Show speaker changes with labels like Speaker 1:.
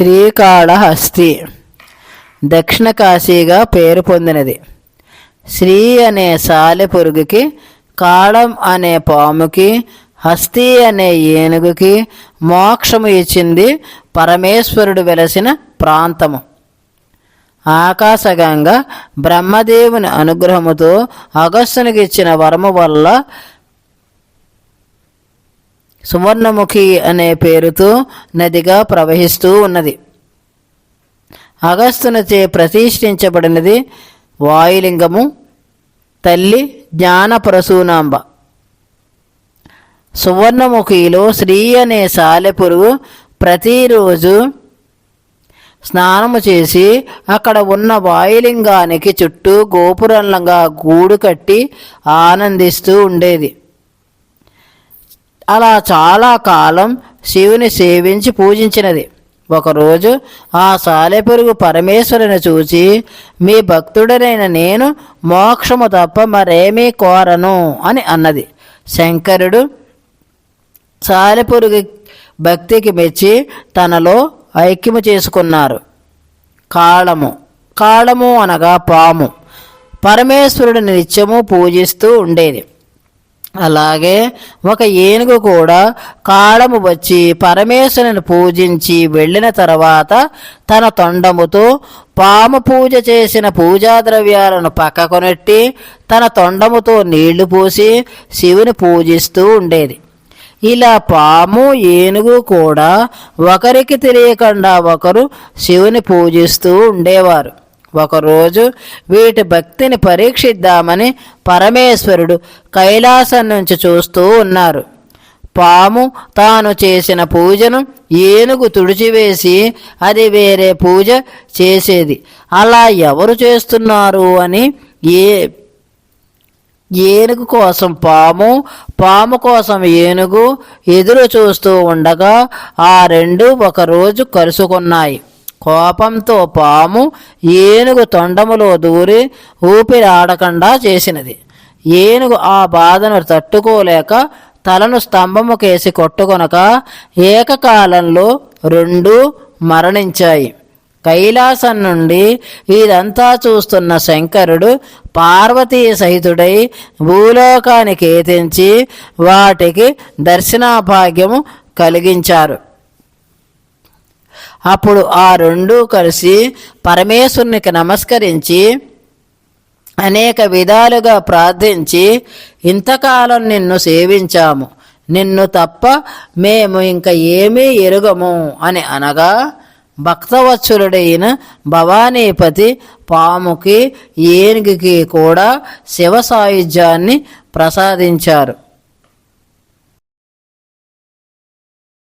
Speaker 1: శ్రీకాళహస్తి. దక్షిణ కాశీగా పేరు పొందినది. శ్రీ అనే సాలెపురుగుకి కాళం అనే పాముకి హస్తి అనే ఏనుగుకి మోక్షము ఇచ్చింది పరమేశ్వరుడు వెలసిన ప్రాంతము. ఆకాశగంగా బ్రహ్మదేవుని అనుగ్రహముతో అగస్సునికి ఇచ్చిన వరము వల్ల సువర్ణముఖి అనే పేరుతో నదిగా ప్రవహిస్తూ ఉన్నది. అగస్తునచే ప్రతిష్ఠించబడినది వాయులింగము తల్లి జ్ఞానపరశూనాంబ. సువర్ణముఖిలో శ్రీ అనే సాలెపురుగు ప్రతిరోజు స్నానము చేసి అక్కడ ఉన్న వాయులింగానికి చుట్టూ గోపురంలంగా గూడు కట్టి ఆనందిస్తూ ఉండేది. అలా చాలా కాలం శివుని సేవించి పూజించినది. ఒకరోజు ఆ సాలెపురుగు పరమేశ్వరుని చూచి మీ భక్తుడనైన నేను మోక్షము తప్ప మరేమీ కోరను అని అన్నది. శంకరుడు సాలెపురుగు భక్తికి మెచ్చి తనలో ఐక్యము చేసుకున్నారు. కాళము. కాళము అనగా పాము. పరమేశ్వరుడు నిత్యము పూజిస్తూ ఉండేది. అలాగే ఒక ఏనుగు కూడా కాళము వచ్చి పరమేశ్వరుని పూజించి వెళ్ళిన తర్వాత తన తొండముతో పాము పూజ చేసిన పూజా ద్రవ్యాలను పక్కకొనెట్టి తన తొండముతో నీళ్ళు పోసి శివుని పూజిస్తూ ఉండేది. ఇలా పాము ఏనుగు కూడా ఒకరికి తెలియకుండా ఒకరు శివుని పూజిస్తూ ఉండేవారు. ఒకరోజు వీటి భక్తిని పరీక్షిద్దామని పరమేశ్వరుడు కైలాసం నుంచి చూస్తూ ఉన్నారు. పాము తాను చేసిన పూజను ఏనుగు తుడిచివేసి అది వేరే పూజ చేసేది. అలా ఎవరు చేస్తున్నారు అని ఏ ఏనుగు కోసం పాము పాము కోసం ఏనుగు ఎదురు చూస్తూ ఉండగా ఆ రెండు ఒకరోజు కలుసుకున్నాయి. కోపంతో పాము ఏనుగు తొండములో దూరి ఊపిరాడకుండా చేసినది. ఏనుగు ఆ బాధను తట్టుకోలేక తలను స్తంభముకేసి కొట్టుకొనక ఏకకాలంలో రెండు మరణించాయి. కైలాసం నుండి ఇదంతా చూస్తున్న శంకరుడు పార్వతీ సహితుడై భూలోకానికి ఏతించి వాటికి దర్శనాభాగ్యము కలిగించారు. అప్పుడు ఆ రెండూ కలిసి పరమేశ్వరునికి నమస్కరించి అనేక విధాలుగా ప్రార్థించి ఇంతకాలం నిన్ను సేవించాము. నిన్ను తప్ప మేము ఇంకా ఏమీ ఎరుగము అని అనగా భక్తవత్సలుడైన భవానీపతి పాముకి ఏనుగుకి కూడా శివ సాయుధ్యాన్ని ప్రసాదించారు.